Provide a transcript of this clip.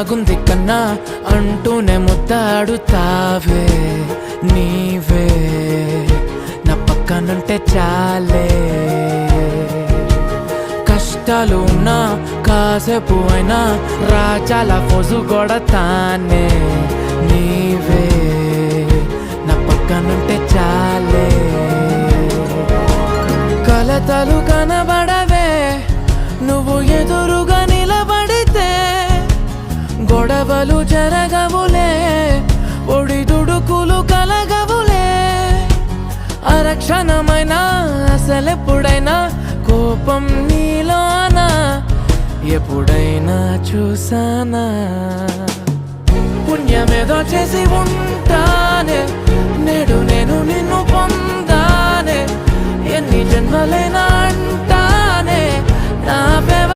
బాగుంది కన్నా అంటూనే ముద్దాడుతావే నీవే. నా పక్కనుంటే చాలే. కష్టాలు ఉన్నా కాసేపు అయినా రాజాల ఫోజు కొడతానే నీవే. నా పక్కనుంటే చాలే. కలతలు కనబడవే నువ్వు ఎదురుగానే గొడవలు జరగవులే ఒడి దుడుకులు కలగవులే. అరక్షణమైనా అసలెప్పుడైనా కోపం నీలోనా ఎప్పుడైనా చూసానా. పుణ్యమేదో చేసి ఉంటానే నేడు నేను నిన్ను పొందానే ఎన్ని జన్మలైనా